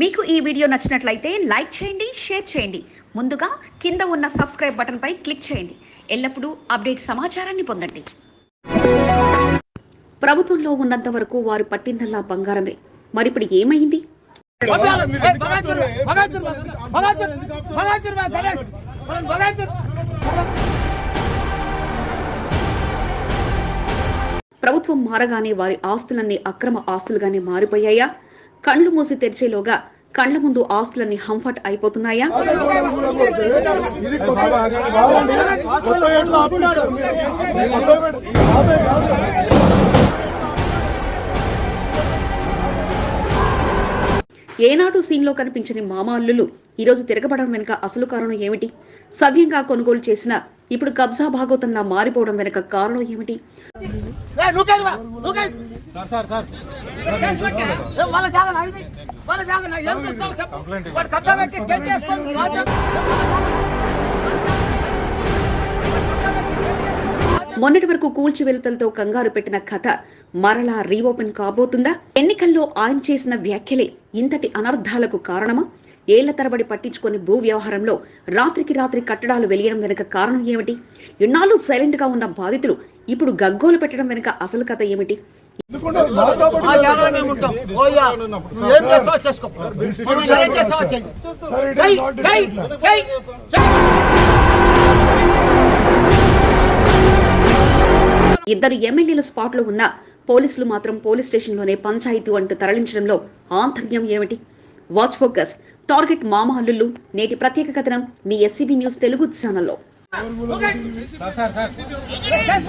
మీకు ఈ వీడియో నచ్చినట్లయితే లైక్ చేయండి షేర్ చేయండి. ముందుగా కింద ఉన్న సబ్స్క్రైబ్ బటన్పై క్లిక్ చేయండి. ఎల్లప్పుడూ అప్డేట్ సమాచారాన్ని పొందండి. ప్రభుత్వంలో ఉన్నంత వరకు వారు పట్టిందల్లా బంగారమే. మరిప్పుడు ఏమైంది? ప్రభుత్వం మారగానే వారి ఆస్తులన్నీ అక్రమ ఆస్తులుగానే మారిపోయాయా? కళ్ళు మూసి తెరిచేలోగా కండ్ల ముందు ఆస్తులన్నీ హంఫట్ అయిపోతున్నాయా? ఇది సీన్లో ఏనాడు సీన్లో కనిపించని మామ అల్లులు ఈరోజు తిరగబడడం వెనుక అసలు కారణం ఏమిటి? సవ్యంగా కొనుగోలు చేసిన ఇప్పుడు కబ్జా భాగోతంలా మారిపోవడం వెనుక కారణం ఏమిటి? మొన్నటి వరకు కూల్చివెలుతలతో కంగారు పెట్టిన కథ మరలా రీఓపెన్ కాబోతుందా? ఎన్నికల్లో ఆయన చేసిన వ్యాఖ్యలే ఇంతటి అనర్థాలకు కారణమా? ఏళ్ళ తరబడి పట్టించుకొని భూ వ్యవహారంలో రాత్రికి రాత్రి కట్టడాలు వెలియడం వెనుక కారణం ఏమిటి? ఇన్నాళ్ళు సైలెంట్గా ఉన్న బాధితులు ఇప్పుడు గగ్గోలు పెట్టడం వెనుక అసలు కథ ఏమిటి? ఇద్దరు ఎమ్మెల్యేల స్పాట్లో ఉన్న పోలీసులు మాత్రం పోలీస్ స్టేషన్లోనే పంచాయతీ అంటూ తరలించడంలో ఆంతర్యం ఏమిటి? వాచ్ ఫోకస్ టార్గెట్ మామ అల్లుళ్ళు నేటి ప్రత్యేక కథనం మీ ఎస్సీబీ న్యూస్ తెలుగు ఛానల్లో. కేసు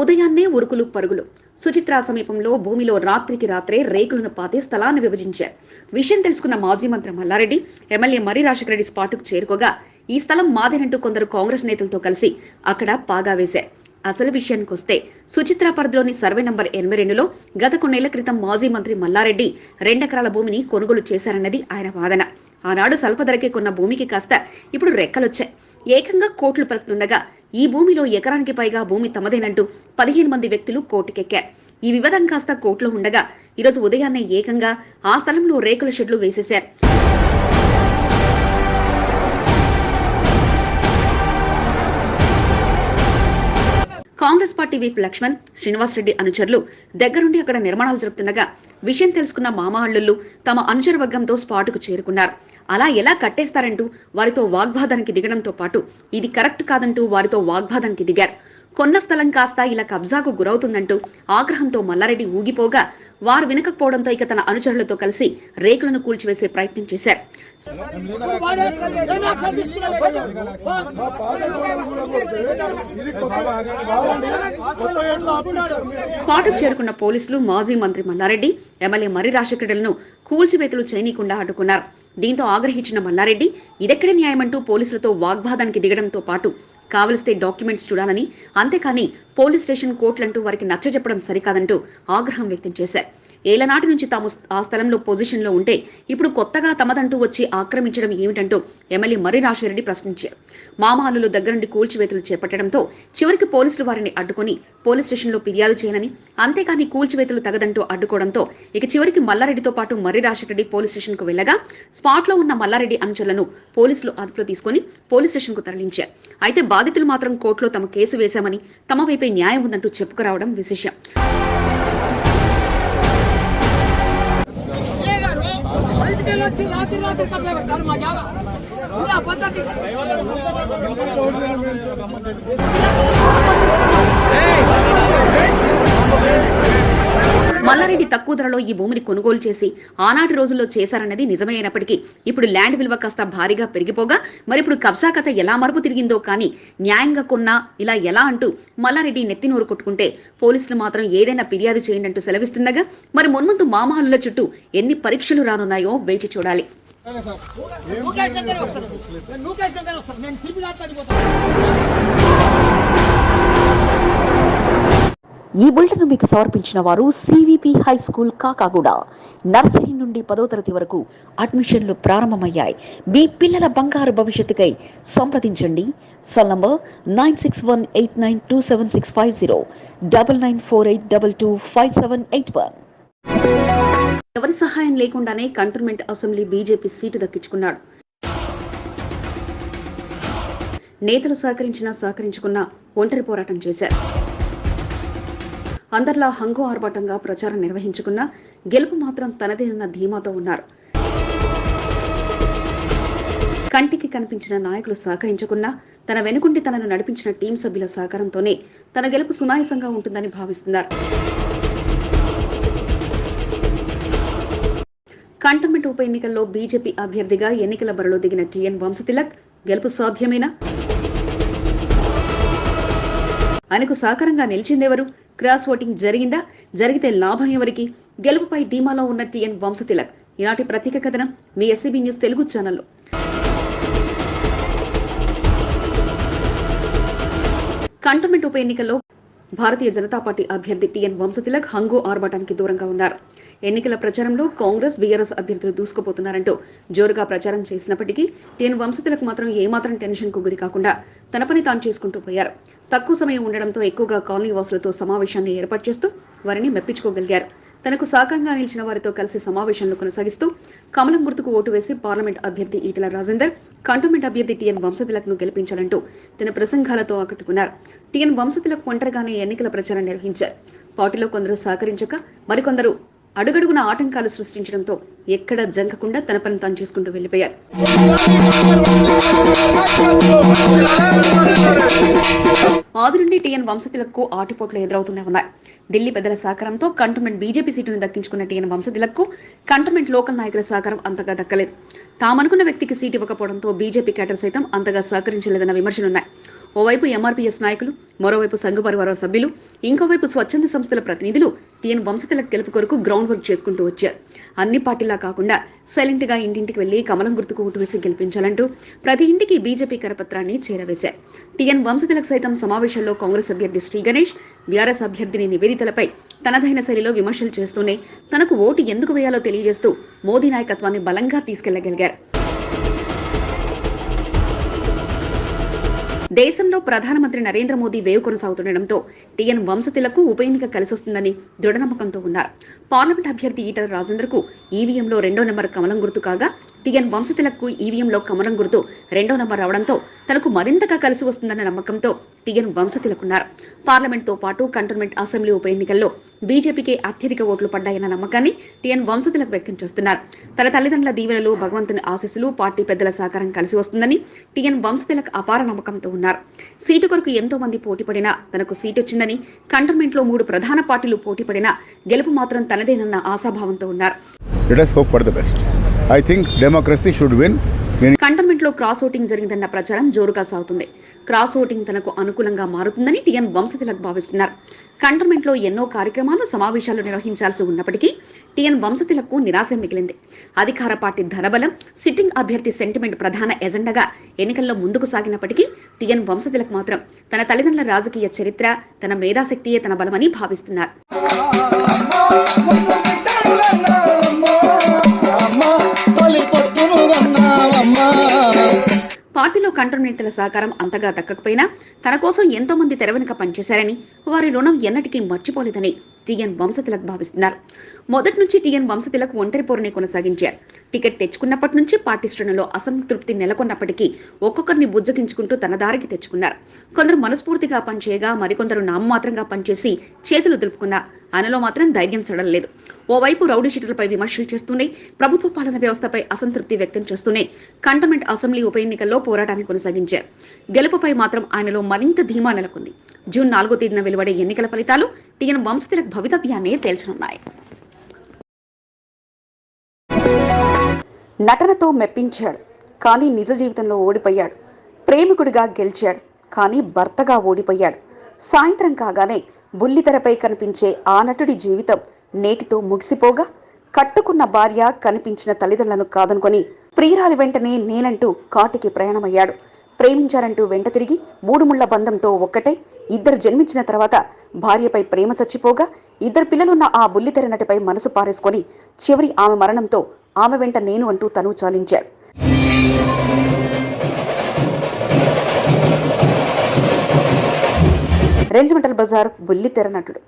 ఉదయాన్నే ఉరుకులు పరుగులు. సుచిత్ర సమీపంలో భూమిలో రాత్రికి రాత్రే రేకులను పాతి స్థలాన్ని విభజించారు. విషయం తెలుసుకున్న మాజీ మంత్రి మల్లారెడ్డి ఎమ్మెల్యే మర్రి రాజశేఖరరెడ్డి స్పాటుకు చేరుకోగా ఈ స్థలం మాదేనంటూ కొందరు కాంగ్రెస్ నేతలతో కలిసి అక్కడ పాగా వేశారు. అసలు విషయానికి వస్తే సుచిత్ర పరిధిలోని సర్వే నంబర్ ఎనభై రెండులో గత కొన్నేళ్ళ క్రితం మాజీ మంత్రి మల్లారెడ్డి రెండెకరాల భూమిని కొనుగోలు చేశారన్నది ఆయన వాదన. ఆనాడు స్వల్ప ధరకే కొన్న భూమికి కాస్త ఇప్పుడు రెక్కలొచ్చాయి. ఏకంగా కోట్లు పలుకుతుండగా ఈ భూమిలో ఎకరానికి పైగా భూమి తమదేనంటూ పదిహేను మంది వ్యక్తులు కోర్టుకెక్కారు. ఈ వివాదం కాస్త కోర్టులో ఉండగా ఈరోజు ఉదయాన్నే ఏకంగా ఆ స్థలంలో రేకుల షెడ్లు వేసేశారు. కాంగ్రెస్ పార్టీ వీప్ లక్ష్మణ్ శ్రీనివాసరెడ్డి అనుచరులు దగ్గరుండి అక్కడ నిర్మాణాలు జరుపుతుండగా విషయం తెలుసుకున్న మామ తమ అనుచర వర్గంతో స్పాటుకు చేరుకున్నారు. అలా ఎలా కట్టేస్తారంటూ వారితో వాగ్వాదానికి దిగడంతో పాటు ఇది కరెక్ట్ కాదంటూ వారితో వాగ్వాదానికి దిగారు. కొన్న స్థలం కాస్త ఇలా కబ్జాకు గురవుతుందంటూ ఆగ్రహంతో మల్లారెడ్డి ఊగిపోగా వారు వినకపోవడంతో ఇక తన అనుచరులతో కలిసి రేకులను కూల్చివేసే ప్రయత్నం చేశారు. వాడు చేరుకున్న పోలీసులు మాజీ మంత్రి మల్లారెడ్డి ఎమ్మెల్యే మర్రి రాజశేఖరులను కూల్చివేతలు చేయనీయకుండా అడ్డుకున్నారు దీంతో ఆగ్రహించిన మల్లారెడ్డి ఇదెక్కడి న్యాయమంటూ పోలీసులతో వాగ్వాదానికి దిగడంతో పాటు కావలిస్తే డాక్యుమెంట్స్ చూడాలని అంతేకాని పోలీస్ స్టేషన్ కోర్టులంటూ వారికి నచ్చజెప్పడం సరికాదంటూ ఆగ్రహం వ్యక్తం చేశారు. ఏళ్ళనాటి నుంచి తాము ఆ స్థలంలో పొజిషన్లో ఉంటే ఇప్పుడు కొత్తగా తమదంటూ వచ్చి ఆక్రమించడం ఏమిటంటూ ఎమ్మెల్యే మర్రి రాజశేఖరెడ్డి ప్రశ్నించారు. మామాలులు దగ్గరుండి కూల్చివేతలు చేపట్టడంతో చివరికి పోలీసులు వారిని అడ్డుకొని పోలీస్ స్టేషన్లో ఫిర్యాదు చేయాలని అంతేకాని కూల్చివేతలు తగదంటూ అడ్డుకోవడంతో ఇక చివరికి మల్లారెడ్డితో పాటు మర్రి రాజశేఖరెడ్డి పోలీస్ స్టేషన్కు వెళ్ళగా స్పాట్లో ఉన్న మల్లారెడ్డి అనుచరులను పోలీసులు అదుపులో తీసుకొని పోలీస్ స్టేషన్కు తరలించారు. అయితే బాధితులు మాత్రం కోర్టులో తమ కేసు వేశామని తమ వైపే న్యాయం ఉందంటూ చెప్పుకురావడం విశేషం. బయటికి వచ్చి రాత్రి రాత్రి కబ్జా పెడతారు మా జాగా ఇది ఆ పద్ధతి. తక్కువ ధరలో ఈ భూమిని కొనుగోలు చేసి ఆనాటి రోజుల్లో చేశారన్నది నిజమే అయినప్పటికీ ఇప్పుడు ల్యాండ్ విలువ కాస్త భారీగా పెరిగిపోగా మరి ఇప్పుడు కబ్జా కథ ఎలా మరుపు తిరిగిందో కానీ న్యాయంగా కొన్నా ఇలా ఎలా అంటూ మల్లారెడ్డి నెత్తి నోరు కొట్టుకుంటే పోలీసులు మాత్రం ఏదైనా ఫిర్యాదు చేయండి అంటూ సెలవిస్తుండగా మరి మున్ముందు మామహల్లుల చుట్టూ ఎన్ని పరీక్షలు రానున్నాయో వేచి చూడాలి. నువ్వు ఈ బులెటిన్ మీకు సమర్పించిన వారు CVP high school Kakaguda. Nursery నుండి పదో తరగతి వరకు అడ్మిషన్లు ప్రారంభమయ్యాయి. మీ పిల్లల బంగారు భవిష్యత్తుకై సంప్రదించండి. Cell number nine six one eight nine two seven six five zero double nine four eight double two five seven eight one. ఎవరి సహాయం లేకుండానే కంటోన్మెంట్ అసెంబ్లీ బీజేపీ సీటు దక్కించుకున్నాడు. నేతలు సహకరించినా సహకరించుకున్నా ఒంటరి పోరాటం చేశారు. అందరిలా హంగు ఆర్భాటంగా ప్రచారం నిర్వహించుకున్నా గెలుపు మాత్రం తనదేనన్న ధీమాతో ఉన్నారు. కంటికి కనిపించిన నాయకులు సహకరించకున్నా తన వెనుకుండి తనను నడిపించిన టీం సభ్యుల సహకారంతోనే తన గెలుపు సునాయసంగా ఉంటుందని భావిస్తున్నారు. కంటోన్మెంట్ ఉప ఎన్నికల్లో బీజేపీ అభ్యర్థిగా ఎన్నికల బరిలో దిగిన టీఎన్ వంశతిలక్ గెలుపు సాధ్యమేనా? ఆయనకు సహకారంగా నిలిచిందెవరు? క్రాస్ ఓటింగ్ జరిగిందా? జరిగితే లాభం ఎవరికి? గెలుపుపై ధీమాలో ఉన్న టిఎన్ వంశతిలక్ ఈనాటి ప్రత్యేక కథనం మీ ఎస్సీబీ న్యూస్ తెలుగు ఛానల్లో. కంటోన్మెంట్ ఉప ఎన్నికల్లో భారతీయ జనతా పార్టీ అభ్యర్థి టిఎన్ వంశతిలక్ హంగు ఆర్భాటానికి దూరంగా ఉన్నారు. ఎన్నికల ప్రచారంలో కాంగ్రెస్ బీఆర్ఎస్ అభ్యర్థులు దూసుకుపోతున్నారంటూ జోరుగా ప్రచారం చేసినప్పటికీ టీఎన్ వంశతిలక్ మాత్రం ఏమాత్రం టెన్షన్కు గురి కాకుండా తన పని తాను చేసుకుంటూ పోయారు. తక్కువ సమయం ఉండడంతో ఎక్కువగా కాలనీ వాసులతో సమావేశాన్ని ఏర్పాటు చేస్తూ వారిని మెప్పించుకోగలిగారు. తనకు సాకంగా నిలిచిన వారితో కలిసి సమావేశాలను కొనసాగిస్తూ కమలం గుర్తుకు ఓటు వేసి పార్లమెంట్ అభ్యర్థి ఈటల రాజేందర్ కంటోన్మెంట్ అభ్యర్థి టీఎన్ వంశతిలక్ను గెలిపించాలంటూ తన ప్రసంగాలతో ఆకట్టుకున్నారు. టీఎన్ వంశతిలక్ ఒంటరిగానే ఎన్నికల ప్రచారం నిర్వహించారు. పార్టీలో కొందరు సహకరించక మరికొందరు అడుగడుగున ఆటంకాలు సృష్టించడంతో ఎక్కడ జంకకుండా తన పని తాను చేసుకుంటూ వెళ్ళిపోయారు ఆది నుండి టీఎన్ వంశతిలక్కు ఆటిపోట్లు ఎదురవుతూనే ఉన్నాయి. ఢిల్లీ పెద్దల సహకారంతో కంటోన్మెంట్ బీజేపీ సీటును దక్కించుకున్న టీఎన్ వంశతిలక్కు కంటోన్మెంట్ లోకల్ నాయకుల సహకారం అంతగా దక్కలేదు. తామనుకున్న వ్యక్తికి సీటు ఇవ్వకపోవడంతో బీజేపీ కేటర్ సైతం అంతగా సహకరించలేదన్న విమర్శలున్నాయి. ఓవైపు ఎంఆర్పీఎస్ నాయకులు మరోవైపు సంఘ పరివార సభ్యులు ఇంకోవైపు స్వచ్ఛంద సంస్థల ప్రతినిధులు టీఎన్ వంశతల గెలుపు కొరకు గ్రౌండ్ వర్క్ చేసుకుంటూ వచ్చారు. అన్ని పార్టీలా కాకుండా సైలెంట్గా ఇంటింటికి వెళ్ళి కమలం గుర్తుకు ఓటు వేసి గెలిపించాలంటూ ప్రతి ఇంటికి బీజేపీ కరపత్రాన్ని చేరవేశారు. టీఎన్ వంశతలకు సైతం సమావేశంలో కాంగ్రెస్ అభ్యర్థి శ్రీ గణేష్ బీఆర్ఎస్ అభ్యర్థిని నివేదితలపై తనదైన శైలిలో విమర్శలు చేస్తూనే తనకు ఓటు ఎందుకు వేయాలో తెలియజేస్తూ మోదీ నాయకత్వాన్ని బలంగా తీసుకెళ్ళగలిగారు. దేశంలో ప్రధానమంత్రి నరేంద్ర మోదీ వేవ్ కొనసాగుతుండటంతో టీఎన్ వంశతిలకు ఉప ఎన్నిక కలిసొస్తుందని దృఢ నమ్మకంతో ఉన్నారు. పార్లమెంట్ అభ్యర్థి ఈటల రాజేందర్కు ఈవీఎంలో రెండో నెంబర్ కమలం గుర్తు కాగా టీఎన్ వంశతిలకు ఈవీఎంలో కమలం గుర్తు రెండో నెంబర్ రావడంతో తనకు మరింతగా కలిసి వస్తుందన్న నమ్మకంతో టీఎన్ వంశతిలకున్నారు. పార్లమెంట్తో పాటు కంటోన్మెంట్ అసెంబ్లీ ఉప ఎన్నికల్లో బీజేపీకి అత్యధిక ఓట్లు పడ్డాయన్న నమ్మకాన్ని టీఎన్ వంశతిలకు వ్యక్తం చేస్తున్నారు. తన తల్లిదండ్రుల దీవెనలు భగవంతుని ఆశీస్సులు పార్టీ పెద్దల సహకారం కలిసి వస్తుందని టీఎన్ వంశతిలక్ అపార నమ్మకంతో ఉన్నారు. సీటు కొరకు ఎంతో మంది పోటీపడినా తనకు సీటు వచ్చిందని కంటోన్మెంట్లో మూడు ప్రధాన పార్టీలు పోటీ పడినా గెలుపు మాత్రం తనదేనన్న ఆశాభావంతో ఉన్నారు. Let us hope for the best. I think democracy should win కంటోన్మెంట్లో cross voting జరిగిందన్న ప్రచారం జోరుగా సాగుతుంది. క్రాస్ ఓటింగ్ తనకు అనుకూలంగా మారుతుందని టీఎన్ వంశతిలక్ భావిస్తున్నారు. కంటోన్మెంట్లో ఎన్నో కార్యక్రమాలు సమావేశాలు నిర్వహించాల్సి ఉన్నప్పటికీ టీఎన్ వంశతిలకు నిరాశ మిగిలింది. అధికార పార్టీ ధనబలం సిట్టింగ్ అభ్యర్థి సెంటిమెంట్ ప్రధాన ఎజెండాగా ఎన్నికల్లో ముందుకు సాగినప్పటికీ టీఎన్ వంశతిలక్ మాత్రం తన తల్లిదండ్రుల రాజకీయ చరిత్ర తన మేధాశక్తియే తన బలమని భావిస్తున్నారు. పార్టీలో కంటోన్మెంట్ల సహకారం అంతగా దక్కకపోయినా తన కోసం ఎంతో మంది తెర వెనుక పనిచేశారని వారి రుణం ఎన్నటికీ మర్చిపోలేదని టీఎన్ వంశతిలక్ భావిస్తున్నారు. మొదటి నుంచి టీఎన్ వంశతిలక్ ఒంటరి పోరుని కొనసాగించారు. టికెట్ తెచ్చుకున్నప్పటి నుంచి పార్టీ శ్రేణులో అసంతృప్తి నెలకొన్నప్పటికీ ఒక్కొక్కరిని బుజ్జగించుకుంటూ తన దారికి తెచ్చుకున్నారు. కొందరు మనస్ఫూర్తిగా పనిచేయగా మరికొందరు నామమాత్రంగా పనిచేసి చేతులు దులుపుకున్నా ఆయనలో మాత్రం ధైర్యం సడలేదు ఓవైపు రౌడీ షీటర్లపై విమర్శలు చేస్తూనే ప్రభుత్వ పాలన వ్యవస్థపై అసంతృప్తి వ్యక్తం చేస్తూనే కంటోన్మెంట్ అసెంబ్లీ ఉప ఎన్నికల్లో పోరాటాన్ని కొనసాగించారు. గెలుపుపై మాత్రం ఆయనలో మరింత ధీమా నెలకొంది. జూన్ నాలుగో తేదీన వెలువడే ఎన్నికల ఫలితాలు ఈయన వంశతిలక్ భవితవ్యాన్ని తేల్చనున్నాయి. నటనతో మెప్పించాడు. కానీ నిజ జీవితంలో ఓడిపోయాడు. ప్రేమికుడిగా గెలిచాడు. కానీ భర్తగా ఓడిపోయాడు. సాయంత్రం కాగానే బుల్లితెరపై కనిపించే ఆ నటుడి జీవితం నేటితో ముగిసిపోగా కట్టుకున్న భార్య కనిపించిన తల్లిదండ్రులను కాదనుకొని ప్రియురాలి వెంటనే నేనంటూ కాటికి ప్రయాణమయ్యాడు. ప్రేమించారంటూ వెంట తిరిగి మూడు ముళ్ళ బంధంతో ఒక్కటే. ఇద్దరు జన్మించిన తర్వాత భార్యపై ప్రేమ చచ్చిపోగా ఇద్దరు పిల్లలున్న ఆ బుల్లితెర నటిపై మనసు పారేసుకొని చివరి ఆమె మరణంతో ఆమె వెంట నేను అంటూ తను చాలించాడు రెంజిమెంటల్ బజార్ బుల్లితెర నటుడు.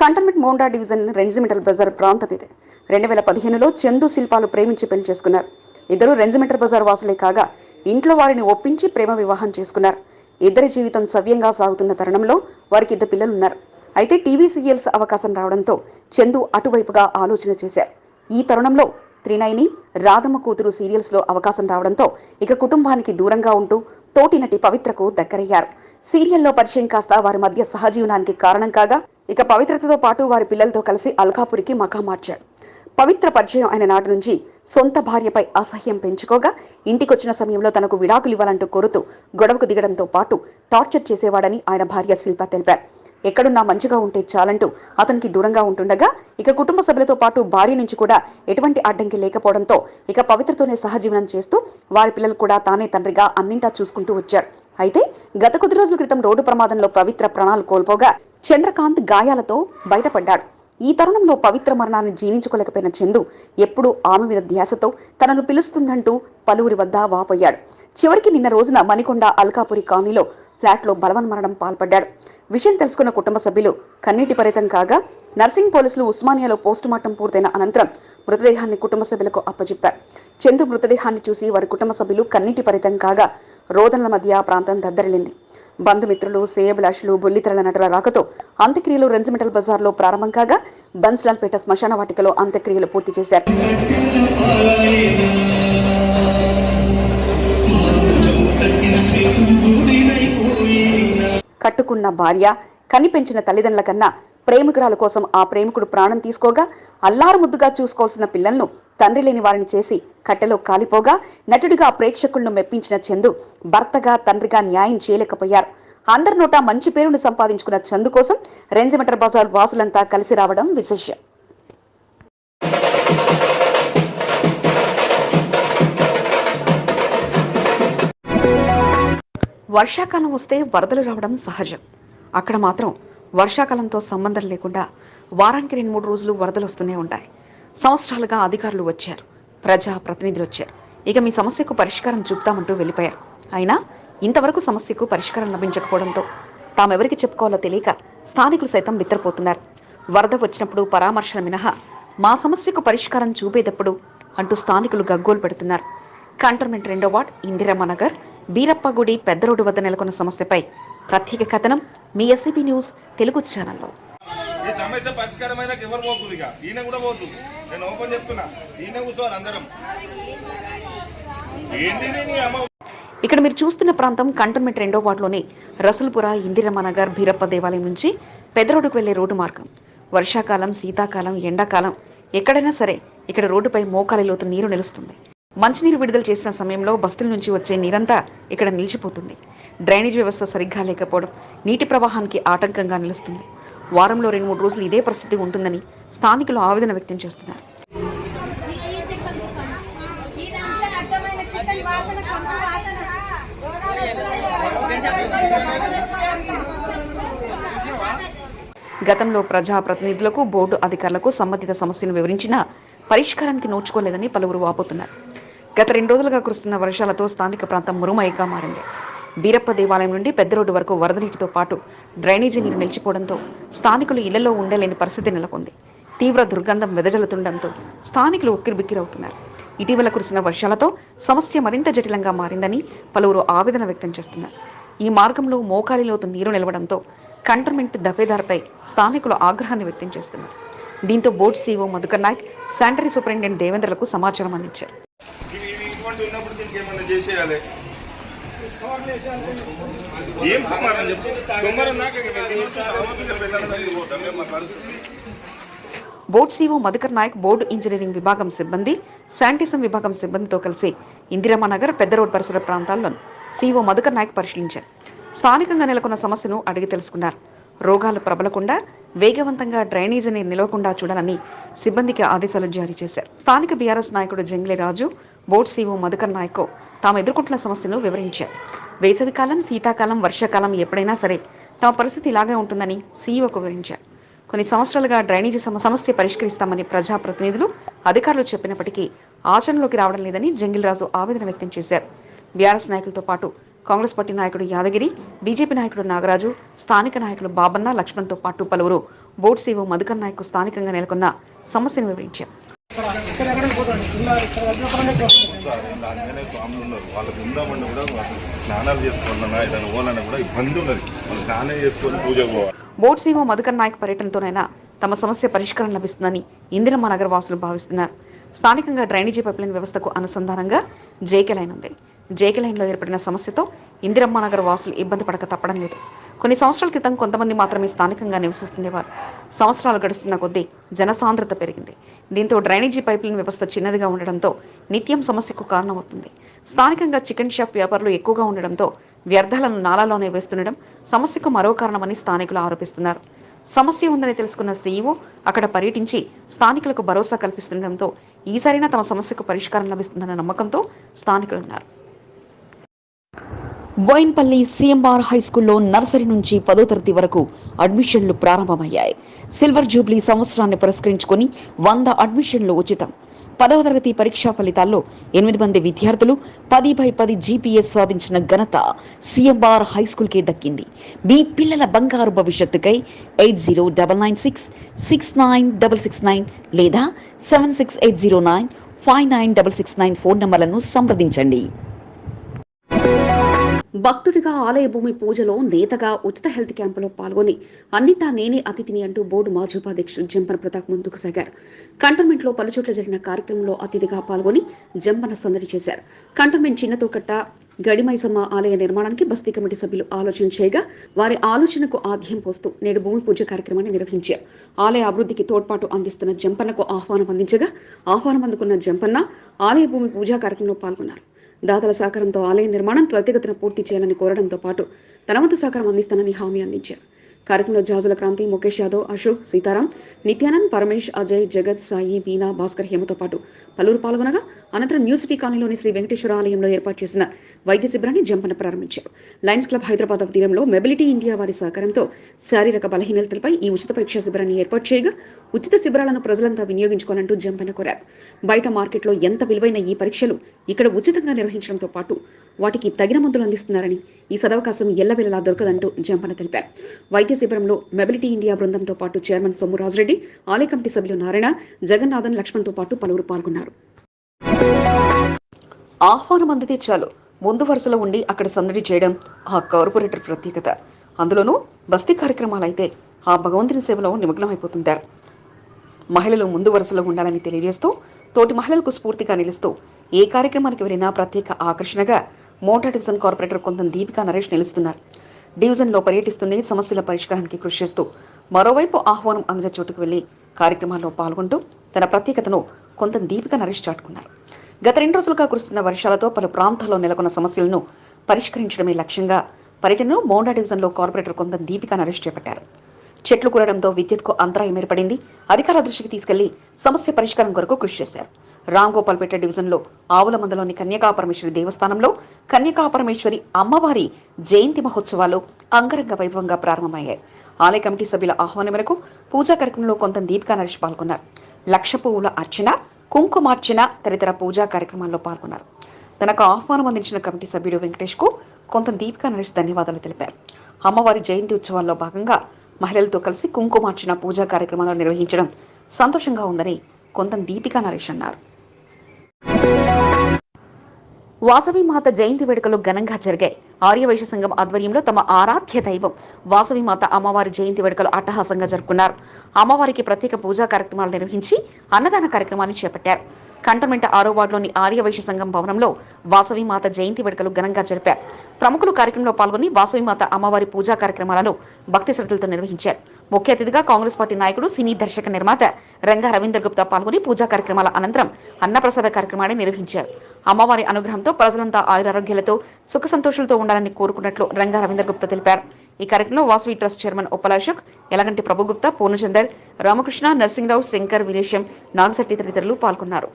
Cantonment Monda division regimental bazaar ప్రాంతం ఇది. రెండు వేల పదిహేనులో చందు శిల్పాలు ప్రేమించి పెళ్ళి చేసుకున్నారు. ఇద్దరు రెంజిమెంటల్ బజార్ వాసులే కాగా ఇంట్లో వారిని ఒప్పించి ప్రేమ వివాహం చేసుకున్నారు. ఇద్దరి జీవితం సవ్యంగా సాగుతున్న తరుణంలో వారికి ఇద్దరు పిల్లలున్నారు. అయితే టీవీ సీరియల్స్ అవకాశం రావడంతో చందు అటువైపుగా ఆలోచన చేశారు. ఈ తరుణంలో త్రినైని రాధమ్మ కూతురు సీరియల్స్లో అవకాశం రావడంతో ఇక కుటుంబానికి దూరంగా ఉంటూ తోటి నటి పవిత్రకు దగ్గరయ్యారు. సీరియల్లో పరిచయం కాస్త వారి మధ్య సహజీవనానికి కారణం కాగా ఇక పవిత్రతతో పాటు వారి పిల్లలతో కలిసి అల్కాపురికి మకా మార్చారు. పవిత్ర పరిచయం అయిన నాటి నుంచి సొంత భార్యపై అసహ్యం పెంచుకోగా ఇంటికొచ్చిన సమయంలో తనకు విడాకులు ఇవ్వాలంటూ కోరుతూ గొడవకు దిగడంతో పాటు టార్చర్ చేసేవాడని ఆయన భార్య శిల్ప తెలిపారు. ఎక్కడున్నా మంచిగా ఉంటే చాలంటూ అతనికి దూరంగా ఉంటుండగా ఇక కుటుంబ సభ్యులతో పాటు భార్య నుంచి కూడా ఎటువంటి అడ్డంకి లేకపోవడంతో ఇక పవిత్రతోనే సహజీవనం చేస్తూ వారి పిల్లలు కూడా తానే తండ్రిగా అన్నింటా చూసుకుంటూ వచ్చారు. అయితే గత కొద్ది రోజుల క్రితం రోడ్డు ప్రమాదంలో పవిత్ర ప్రాణాలు కోల్పోగా చంద్రకాంత్ గాయాలతో బయటపడ్డాడు. ఈ తరుణంలో పవిత్ర మరణాన్ని జీర్ణించుకోలేకపోయిన చందు ఎప్పుడూ ఆమె మీద ధ్యాసతో తనను పిలుస్తుందంటూ పలువురి వద్ద వాపోయాడు. చివరికి నిన్న రోజున మణికొండ అల్కాపురి కాలనీలో ఫ్లాట్లో బలవన్మరణం పాల్పడ్డాడు. విషయం తెలుసుకున్న కుటుంబ సభ్యులు కన్నీటి పరితం కాగా నర్సింగ్ పోలీసులు ఉస్మానియాలో పోస్టుమార్టం పూర్తయిన అనంతరం మృతదేహాన్ని కుటుంబ సభ్యులకు అప్పచెప్పారు చంద్రు మృతదేహాన్ని చూసి వారి కుటుంబ సభ్యులు కన్నీటి పరితం కాగా రోదనల మధ్య ఆ ప్రాంతం దద్దరిల్లింది. బంధుమిత్రులు శ్రేయభిలాషులు బుల్లితెరల నటుల రాకతో అంత్యక్రియలు రెంజిమెటల్ బజార్లో ప్రారంభం కాగా బన్స్లాల్పేట శ్మశాన వాటికలో అంత్యక్రియలు పూర్తి చేశారు. కట్టుకున్న భార్య కనిపెంచిన తల్లిదండ్రుల కన్నా ప్రేమికురాల కోసం ఆ ప్రేమికుడు ప్రాణం తీసుకోగా అల్లారు ముద్దుగా చూసుకోవాల్సిన పిల్లలను తండ్రి లేని వారిని చేసి కట్టెలో కాలిపోగా నటుడిగా ప్రేక్షకులను మెప్పించిన చందు భర్తగా తండ్రిగా న్యాయం చేయలేకపోయారు. అందరి నోట మంచి పేరును సంపాదించుకున్న చందు కోసం రెంజిమెటర్ బజార్ వాసులంతా కలిసి రావడం విశేషం. వర్షాకాలం వస్తే వరదలు రావడం సహజం. అక్కడ మాత్రం వర్షాకాలంతో సంబంధం లేకుండా వారానికి రెండు మూడు రోజులు వరదలు వస్తూనే ఉంటాయి. సంవత్సరాలుగా అధికారులు వచ్చారు. ప్రజా ప్రతినిధులు వచ్చారు. ఇక మీ సమస్యకు పరిష్కారం చూపుతామంటూ వెళ్ళిపోయారు. అయినా ఇంతవరకు సమస్యకు పరిష్కారం లభించకపోవడంతో తామెవరికి చెప్పుకోవాలో తెలియక స్థానికులు సైతం బిత్తరపోతున్నారు. వరద వచ్చినప్పుడు పరామర్శల మినహా మా సమస్యకు పరిష్కారం చూపేటప్పుడు అంటూ స్థానికులు గగ్గోలు పెడుతున్నారు. కంటోన్మెంట్ రెండో వార్డ్ ఇందిరమ్మ నగర్ బీరప్ప గుడి పెద్ద రోడ్డు వద్ద నెలకొన్న సమస్యపై ప్రత్యేక కథనం మీ ఎస్సీబీ న్యూస్ తెలుగు ఛానల్లో. ఈ సమస్య పరిష్కారమైన ఎవరు పోతుంది ఇక? ఈయన కూడా పోతు నేను ఓపెన్ చెప్తున్నా. ఈయన కూర్చోవాలి అందరం. ఏంటి నీ అమ్మ? ఇక్కడ మీరు చూస్తున్న ప్రాంతం కంటోన్మెంట్ రెండో వార్డులోని రసుల్పుర ఇందిరమ్మ నగర్ భీరప్ప దేవాలయం నుంచి పెద్ద రోడ్డుకు వెళ్ళే రోడ్డు మార్గం. వర్షాకాలం శీతాకాలం ఎండాకాలం ఎక్కడైనా సరే ఇక్కడ రోడ్డుపై మోకాలి లోతు నీరు నిలుస్తుంది. మంచినీరు విడుదల చేసిన సమయంలో బస్తుల నుంచి వచ్చే నీరంతా ఇక్కడ నిలిచిపోతుంది. డ్రైనేజ్ వ్యవస్థ సరిగ్గా లేకపోవడం నీటి ప్రవాహానికి ఆటంకంగా నిలుస్తుంది. వారంలో రెండు మూడు రోజులు ఇదే పరిస్థితి ఉంటుందని స్థానికులు ఆవేదన వ్యక్తం చేస్తున్నారు. గతంలో ప్రజాప్రతినిధులకు బోర్డు అధికారులకు సంబంధిత సమస్యను వివరించినా పరిష్కారానికి నోచుకోలేదని పలువురు వాపోతున్నారు. గత రెండు రోజులుగా కురుస్తున్న వర్షాలతో స్థానిక ప్రాంతం మురుమయిగా మారింది. బీరప్ప దేవాలయం నుండి పెద్ద రోడ్డు వరకు వరద నీటితో పాటు డ్రైనేజీ నీరు నిలిచిపోవడంతో స్థానికులు ఇళ్ళలో ఉండలేని పరిస్థితి నెలకొంది. తీవ్ర దుర్గంధం వెదజల్లుతుండటంతో స్థానికులు ఉక్కిరిబిక్కిరవుతున్నారు. ఇటీవల కురిసిన వర్షాలతో సమస్య మరింత జటిలంగా మారిందని పలువురు ఆవేదన వ్యక్తం చేస్తున్నారు. ఈ మార్గంలో మోకాలి లోతు నీరు నిలవడంతో కంటర్మెంట్ దఫేదార్పై స్థానికులు ఆగ్రహాన్ని వ్యక్తం చేస్తున్నారు. దీంతో board CO Madhukar Nayak sanitary superintendent దేవేంద్రలకు సమాచారం అందించారు. ఇవి ఉన్నప్పుడు దీనికి ఏమన్నా చేసేయాలి? ఏం సమాధానం చెప్పు? సోమవారం పోతాం మేము మా పరిస్థితి. Board CO Madhukar Nayak board engineering విభాగం సిబ్బంది శానిటేషన్ విభాగం సిబ్బందితో కలిసి ఇందిరామ నగర్ పెద్ద రోడ్ పరిసర ప్రాంతాల్లో సీఓ మధుకర్ నాయక్ పరిశీలించారు. స్థానికంగా నెలకొన్న సమస్యను అడిగి తెలుసుకున్నారు. రోగాలు ప్రబలకుండా వేగవంతంగా డ్రైనేజీని నిలవకుండా చూడాలని సిబ్బందికి ఆదేశాలు జారీ చేశారు. స్థానిక బీఆర్ఎస్ నాయకుడు జంగ్లే రాజు బోర్డు సీఓ మధుకర్ నాయక్ తాము ఎదుర్కొంటున్న సమస్యను వివరించారు. వేసవికాలం శీతాకాలం వర్షాకాలం ఎప్పుడైనా సరే తమ పరిస్థితి ఇలాగే ఉంటుందని సీఈఓకు వివరించారు. కొన్ని సంవత్సరాలుగా డ్రైనేజీ సమ- సమస్య పరిష్కరిస్తామని ప్రజాప్రతినిధులు అధికారులు చెప్పినప్పటికీ ఆచరణలోకి రావడం లేదని జంగిల్రాజు ఆవేదన వ్యక్తం చేశారు. బీఆర్ఎస్ నాయకులతో పాటు కాంగ్రెస్ పార్టీ నాయకుడు యాదగిరి బీజేపీ నాయకుడు నాగరాజు స్థానిక నాయకులు బాబన్న లక్ష్మణ్తో పాటు పలువురు బోర్డు సీఓ మధుకర్ నాయక్ స్థానికంగా నెలకొన్న సమస్యను వివరించారు. స్వాములు ఉన్నారు వాళ్ళకి ఉందామని కూడా వాళ్ళు స్నానాలు చేసుకోవాలన్నా ఏదైనా పోవాలన్నా కూడా ఇబ్బంది ఉన్నది. వాళ్ళు స్నానం చేసుకొని పూజకు పోవాలి. బోర్డు సీఓ మధుకర్ నాయక్ పర్యటనతోనైనా తమ సమస్య పరిష్కారం లభిస్తుందని ఇందిరమ్మ నగర్ వాసులు భావిస్తున్నారు. స్థానికంగా డ్రైనేజీ పైప్లైన్ వ్యవస్థకు అనుసంధానంగా జేకే లైన్ ఉంది. జేకే లైన్లో ఏర్పడిన సమస్యతో ఇందిరమ్మ నగర్ వాసులు ఇబ్బంది పడక తప్పడం లేదు. కొన్ని సంవత్సరాల క్రితం కొంతమంది మాత్రమే స్థానికంగా నివసిస్తుండేవారు. సంవత్సరాలు గడుస్తున్న కొద్దీ జనసాంద్రత పెరిగింది. దీంతో డ్రైనేజీ పైప్లైన్ వ్యవస్థ చిన్నదిగా ఉండడంతో నిత్యం సమస్యకు కారణమవుతుంది. స్థానికంగా చికెన్ షాప్ వ్యాపారులు ఎక్కువగా ఉండడంతో వ్యర్థాలను నాలాలోనే వేస్తుండడం సమస్యకు మరో కారణమని స్థానికులు ఆరోపిస్తున్నారు. సమస్య ఉందని తెలుసుకున్న సీఈఓ అక్కడ పర్యటించి స్థానికులకు భరోసా కల్పిస్తుండటంతో ఈసారైనా తమ సమస్యకు పరిష్కారం లభిస్తుందన్న నమ్మకంతో స్థానికులున్నారు బోయిన్పల్లి సిఎంఆర్ హై స్కూల్లో నర్సరీ నుంచి పదో తరగతి వరకు అడ్మిషన్లు ప్రారంభమయ్యాయి. సిల్వర్ జూబ్లీ సంవత్సరాన్ని పురస్కరించుకొని వంద అడ్మిషన్లు ఉచితం. పదవ తరగతి పరీక్షా ఫలితాల్లో ఎనిమిది మంది విద్యార్థులు పది బై పది జీపీఎస్ సాధించిన ఘనత సిఎంఆర్ హై స్కూల్కే దక్కింది. మీ పిల్లల బంగారు భవిష్యత్తుకై eight zero double nine six six nine double six nine లేదా seven six eight zero nine five nine double six nine phone నంబర్లను సంప్రదించండి. భక్తుడిగా ఆలయ భూమి పూజలో నేతగా ఉచిత హెల్త్ క్యాంపులో పాల్గొని అన్నిటా నేనే అతిథిని అంటూ బోర్డు మాజీ ఉపాధ్యక్షుడు జంపన ప్రతాప్ ముందుకు సాగారు. కంటోన్మెంట్లో పలుచోట్ల జరిగిన కార్యక్రమంలో అతిథిగా పాల్గొని జంపన సందడి చేశారు. కంటోన్మెంట్ చిన్నతోకట్ట గడిమైసమ్మ ఆలయ నిర్మాణానికి బస్తీ కమిటీ సభ్యులు ఆలోచన చేయగా వారి ఆలోచనకు ఆద్యం పోస్తూ నేడు భూమి పూజ కార్యక్రమాన్ని నిర్వహించారు. ఆలయ అభివృద్ధికి తోడ్పాటు అందిస్తున్న జంపన్నకు ఆహ్వానం అందించగా ఆహ్వానం అందుకున్న జంపన్న ఆలయ భూమి పూజా కార్యక్రమంలో పాల్గొన్నారు. దాతల సహకారంతో ఆలయ నిర్మాణం త్వరితగతిన పూర్తి చేయాలని కోరడంతో పాటు తన వంతు సహకారం అందిస్తానని హామీ అందించారు. కార్యక్రమంలో జాజుల క్రాంతి ముఖేష్ యాదవ్ అశోక్ సీతారాం నిత్యానంద్ పరమేష్ అజయ్ జగత్ సాయి మీనా భాస్కర్ హేమతో పాటు పలువురు పాల్గొనగా అనంతరం న్యూ సిటీ కాలనీలోని శ్రీ వెంకటేశ్వర ఆలయంలో ఏర్పాటు చేసిన వైద్య శిబిరాన్ని జంపన ప్రారంభించారు. లయన్స్ క్లబ్ హైదరాబాద్ తీరంలో మెబిలిటీ ఇండియా వారి సహకారంతో శారీరక బలహీనతలపై ఈ ఉచిత పరీక్షా శిబిరాన్ని ఏర్పాటు చేయగా ఉచిత శిబిరాలను ప్రజలంతా వినియోగించుకోవాలంటూ జంపన కోరారు. బయట మార్కెట్లో ఎంత విలువైన ఈ పరీక్షలు ఇక్కడ ఉచితంగా నిర్వహించడంతో పాటు వాటికి తగిన మందులు అందిస్తున్నారని ఈ సదవకాశం ఎల్లవెల్లలా దొరకదంటూ జంపన తెలిపారు. వైద్య శిబిరంలో మెబిలిటీ ఇండియా బృందంతో పాటు చైర్మన్ సొమ్ము రాజరెడ్డి ఆలయ కమిటీ సభ్యులు నారాయణ జగన్నాథన్ లక్ష్మణ్తో పాటు పలువురు పాల్గొన్నారు. ఆహ్వానం అందితే చాలు. ముందు వరుసలో ఉండి అక్కడ సందడి చేయడం ఆ కార్పొరేటర్ ప్రత్యేకత. అందులోనూ బస్తీ కార్యక్రమాలు అయితే ఆ భగవంతుని సేవలో నిమగ్నమైపోతుంటారు. మహిళలు ముందు వరుసలో ఉండాలని తెలియజేస్తూ తోటి మహిళలకు స్ఫూర్తిగా నిలుస్తూ ఏ కార్యక్రమానికి వెళ్ళినా ప్రత్యేక ఆకర్షణగా మోటా డివిజన్ కార్పొరేటర్ కొంత దీపికా నరేష్ నిలుస్తున్నారు. డివిజన్లో పర్యటిస్తూనే సమస్యల పరిష్కారానికి కృషి చేస్తూ మరోవైపు ఆహ్వానం అందిన చోటుకు వెళ్ళి కార్యక్రమాల్లో పాల్గొంటూ తన ప్రత్యేకతను కొంత దీపిక నరేష్ చాటుకున్నారు. గత రెండు రోజులుగా కురుస్తున్న వర్షాలతో పలు ప్రాంతాల్లో నెలకొన్న సమస్యలను పరిష్కరించడమే లక్ష్యంగా పర్యటనను మౌండా డివిజన్లో కార్పొరేటర్ కొంత దీపిక నరేష్ చేపట్టారు. చెట్లు కూరడంతో విద్యుత్కు అంతరాయం ఏర్పడింది. అధికారుల దృష్టికి తీసుకెళ్ళి సమస్య పరిష్కారం కొరకు కృషి చేశారు. రామ్ గోపాల్పేట డివిజన్లో ఆవుల మందలోని కన్యకాపరమేశ్వరి దేవస్థానంలో కన్యకాపరమేశ్వరి అమ్మవారి జయంతి మహోత్సవాలు అంగరంగ వైభవంగా ప్రారంభమయ్యాయి. ఆలయ కమిటీ సభ్యుల ఆహ్వానం మేరకు పూజా కార్యక్రమంలో కొంత దీపికా నరేష్ పాల్గొన్నారు. లక్ష పువ్వుల అర్చన కుంకుమార్చన తదితర పూజా కార్యక్రమాల్లో పాల్గొన్నారు. తనకు ఆహ్వానం అందించిన కమిటీ సభ్యుడు వెంకటేష్కు కొంత దీపికా నరేష్ ధన్యవాదాలు తెలిపారు. అమ్మవారి జయంతి ఉత్సవాల్లో భాగంగా మహిళలతో కలిసి కుంకుమార్చన పూజా కార్యక్రమాలు నిర్వహించడం సంతోషంగా ఉందని కొంత దీపికా నరేష్ అన్నారు. వాసవి మాత జయంతి వేడుకలు ఘనంగా జరిగాయి. ఆర్యవైశ్య సంఘం ఆధ్వర్యంలో తమ ఆరాధ్య దైవం వాసవి మాత అమ్మవారి జయంతి వేడుకలు అట్టహాసంగా జరుపుకున్నారు. అమ్మవారికి ప్రత్యేక పూజా కార్యక్రమాలు నిర్వహించి అన్నదాన కార్యక్రమాన్ని చేపట్టారు. కంటమెంట ఆరో వార్డులోని ఆర్యవైశ్య సంఘం భవనంలో వాసవి మాత జయంతి వేడుకలు ఘనంగా జరిపారు. ప్రముఖులు కార్యక్రమంలో పాల్గొని వాసవి మాత అమ్మవారి పూజా కార్యక్రమాలను భక్తి శ్రద్ధలతో నిర్వహించారు. ముఖ్య అతిథిగా కాంగ్రెస్ పార్టీ నాయకుడు సినీ దర్శక నిర్మాత రంగా రవీందర్ గుప్తా పాల్గొని పూజా కార్యక్రమాల అనంతరం అన్నప్రసాద కార్యక్రమాన్ని నిర్వహించారు. అమ్మవారి అనుగ్రహంతో ప్రజలంతా ఆయురారోగ్యాలతో సుఖ సంతోషాలతో ఉండాలని కోరుకున్నట్లు రంగా రవీందర్ గుప్తా తెలిపారు. ఈ కార్యక్రమంలో వాసవి ట్రస్ట్ చైర్మన్ ఉప్పలాశోక్ ఎలగంటి ప్రభుగుప్తా పూర్ణచందర్ రామకృష్ణ నర్సింగ్రావు శంకర్ వీరేశం నాగశెట్టి తదితరులు పాల్గొన్నారు.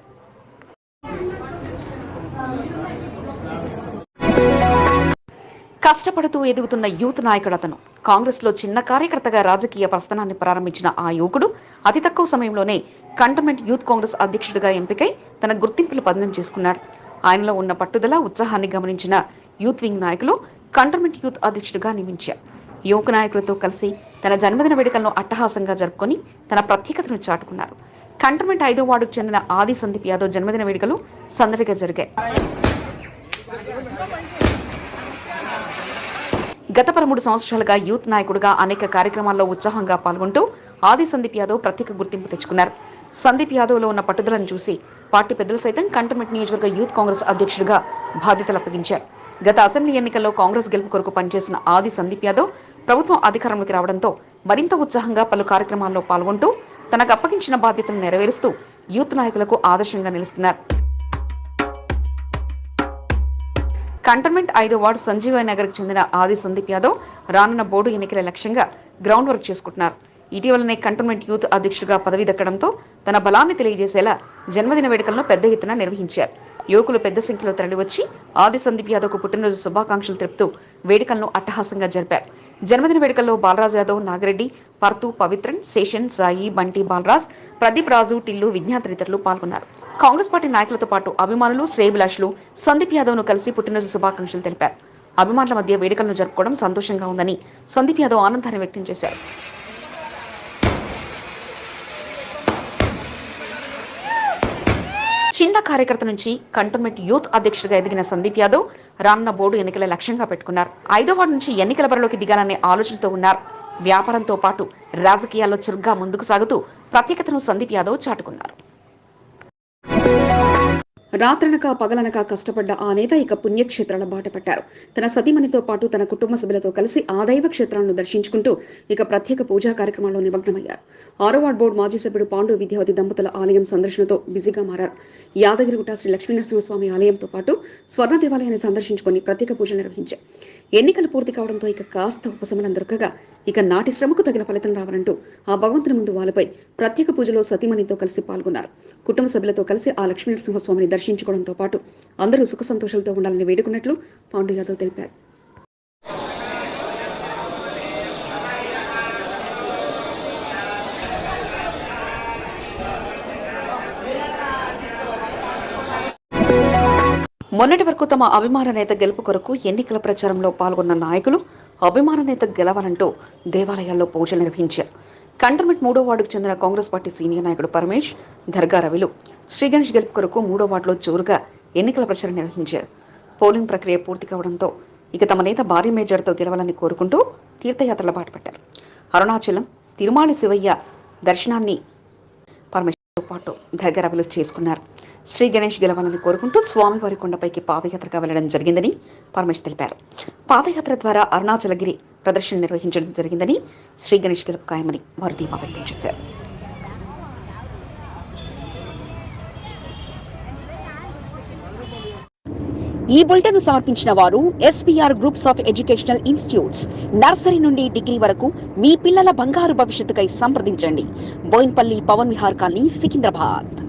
కష్టపడుతూ ఎదుగుతున్న యూత్ నాయకుడు అతను కాంగ్రెస్లో చిన్న కార్యకర్తగా రాజకీయ ప్రస్థానాన్ని ప్రారంభించిన ఆ యువకుడు అతి తక్కువ సమయంలోనే కంటోన్మెంట్ యూత్ కాంగ్రెస్ అధ్యక్షుడిగా ఎంపికై తన గుర్తింపులు పదనం చేసుకున్నాడు. ఆయనలో ఉన్న పట్టుదల ఉత్సాహాన్ని గమనించిన యూత్ వింగ్ నాయకులు కంటోన్మెంట్ యూత్ అధ్యక్షుడిగా నియమించారు. యువక నాయకులతో కలిసి తన జన్మదిన వేడుకలను అట్టహాసంగా జరుపుకొని తన ప్రత్యేకతను చాటుకున్నారు. కంటోన్మెంట్ ఐదో వార్డుకు చెందిన ఆది సందీప్ యాదవ్ జన్మదిన వేడుకలు సందడిగా జరిగాయి. గత పదమూడు సంవత్సరాలుగా యూత్ నాయకుడిగా అనేక కార్యక్రమాల్లో ఉత్సాహంగా పాల్గొంటూ ఆది సందీప్ యాదవ్ ప్రత్యేక గుర్తింపు తెచ్చుకున్నారు. సందీప్ యాదవ్లో ఉన్న పట్టుదలను చూసి పార్టీ పెద్దలు సైతం కంటోన్మెంట్ నియోజకవర్గ యూత్ కాంగ్రెస్ అధ్యక్షుడిగా బాధ్యతలు అప్పగించారు. గత అసెంబ్లీ ఎన్నికల్లో కాంగ్రెస్ గెలుపు కొరకు పనిచేసిన ఆది సందీప్ యాదవ్ ప్రభుత్వం అధికారంలోకి రావడంతో మరింత ఉత్సాహంగా పలు కార్యక్రమాల్లో పాల్గొంటూ తనకు అప్పగించిన బాధ్యతను నెరవేరుస్తూ యూత్ నాయకులకు ఆదర్శంగా నిలుస్తున్నారు. కంటోన్మెంట్ ఐదో వార్డు సంజీవయ్య నగర్కు చెందిన ఆది సందీప్ యాదవ్ రానున్న బోర్డు ఎన్నికల లక్ష్యంగా గ్రౌండ్ వర్క్ చేసుకుంటున్నారు. ఇటీవలనే కంటోన్మెంట్ యూత్ అధ్యక్షుడిగా పదవి దక్కడంతో తన బలాన్ని తెలియజేసేలా జన్మదిన వేడుకలను పెద్ద ఎత్తున నిర్వహించారు. యువకులు పెద్ద సంఖ్యలో తరలివచ్చి ఆది సందీప్ యాదవ్కు పుట్టినరోజు శుభాకాంక్షలు తెలుపుతూ వేడుకలను అట్టహాసంగా జరిపారు. జన్మదిన వేడుకల్లో బాలరాజ్ యాదవ్ నాగరెడ్డి పర్తు పవిత్రన్ శేషన్ సాయి బంటి బాలరాజ్ ప్రదీప్ రాజు టిల్లు విజ్ఞాన్ తదితరులు పాల్గొన్నారు. కాంగ్రెస్ పార్టీ నాయకులతో పాటు అభిమానులు శ్రేయభిలాషులు సందీప్ యాదవ్ను కలిసి పుట్టినరోజు శుభాకాంక్షలు తెలిపారు. అభిమానుల మధ్య వేడుకలను జరుపుకోవడం సంతోషంగా ఉందని సందీప్ యాదవ్ ఆనందాన్ని వ్యక్తం చేశారు. చిన్న కార్యకర్త నుంచి కంటోన్మెంట్ యూత్ అధ్యక్షుడిగా ఎదిగిన సందీప్ యాదవ్ రానున్న బోర్డు ఎన్నికల లక్ష్యంగా పెట్టుకున్నారు. ఐదో వార్డు నుంచి ఎన్నికల బరిలోకి దిగాలనే ఆలోచనతో ఉన్నారు. వ్యాపారంతో పాటు రాజకీయాల్లో చురుగ్గా ముందుకు సాగుతూ ప్రత్యేకతను సందీప్ యాదవ్ చాటుకున్నారు. రాత్రనక పగలనక కష్టపడ్డ ఆ నేత ఇక పుణ్యక్షేత్రాల బాట పట్టారు. తన సతీమణితో పాటు తన కుటుంబ సభ్యులతో కలిసి ఆ దైవ క్షేత్రాలను దర్శించుకుంటూ ఇక ప్రత్యేక పూజా కార్యక్రమాల్లో నిమగ్నమయ్యారు. ఆరో వార్డ్ బోర్డు మాజీ సభ్యుడు పాండు విద్యావతి దంపతుల ఆలయం సందర్శనతో బిజీగా మారారు. యాదగిరిగుట్ట శ్రీ లక్ష్మీనరసింహస్వామి ఆలయంతో పాటు స్వర్ణ దేవాలయాన్ని సందర్శించుకొని ప్రత్యేక పూజలు నిర్వహించారు. ఎన్నికలు పూర్తి కావడంతో ఇక కాస్త ఉపశమనం దొరకగా ఇక నాటి శ్రమకు తగిన ఫలితం రావాలంటూ ఆ భగవంతుని ముందు వాళ్ళపై ప్రత్యేక పూజలో సతీమణితో కలిసి పాల్గొన్నారు. కుటుంబ సభ్యులతో కలిసి ఆ లక్ష్మీనరసింహస్వామిని దర్శించుకోవడంతో పాటు అందరూ సుఖ సంతోషాలతో ఉండాలని వేడుకున్నట్లు పాండు యాదవ్ తెలిపారు. మొన్నటి వరకు తమ అభిమాన నేత గెలుపు కొరకు ఎన్నికల ప్రచారంలో పాల్గొన్న నాయకులు అభిమాన నేత గెలవాలంటూ దేవాలయాల్లో పూజలు నిర్వహించారు. కంటర్మెంట్ మూడో వార్డుకు చెందిన కాంగ్రెస్ పార్టీ సీనియర్ నాయకుడు పరమేష్ దర్గా రవిలు శ్రీ గణేష్ గెలుపు కొరకు మూడో వార్డులో జోరుగా ఎన్నికల ప్రచారం నిర్వహించారు. పోలింగ్ ప్రక్రియ పూర్తి కావడంతో ఇక తమ నేత భారీ మేజర్తో గెలవాలని కోరుకుంటూ తీర్థయాత్రల బాటపట్టారు అరుణాచలం తిరుమాలి శివయ్య దర్శనాన్ని పరమేశ్వరుతో పాటు దగ్గరవలు చేసుకున్నారు. శ్రీ గణేష్ గెలవాలని కోరుకుంటూ స్వామివారి కొండపైకి పాదయాత్రగా వెళ్ళడం జరిగిందని పరమేష్ తెలిపారు. పాదయాత్ర ద్వారా అరుణాచలగిరి ప్రదర్శన నిర్వహించడం జరిగిందని శ్రీ గణేష్ గెలుపు ఖాయమని వారు ధీమా వ్యక్తం చేశారు. ఈ బులెటిన్ సమర్పించిన వారు SBR groups of educational institutes. Nursery నుండి డిగ్రీ వరకు మీ పిల్లల బంగారు భవిష్యత్తుకై సంప్రదించండి. బోయిన్పల్లి పవన్ విహార్ కాలనీ సికింద్రాబాద్.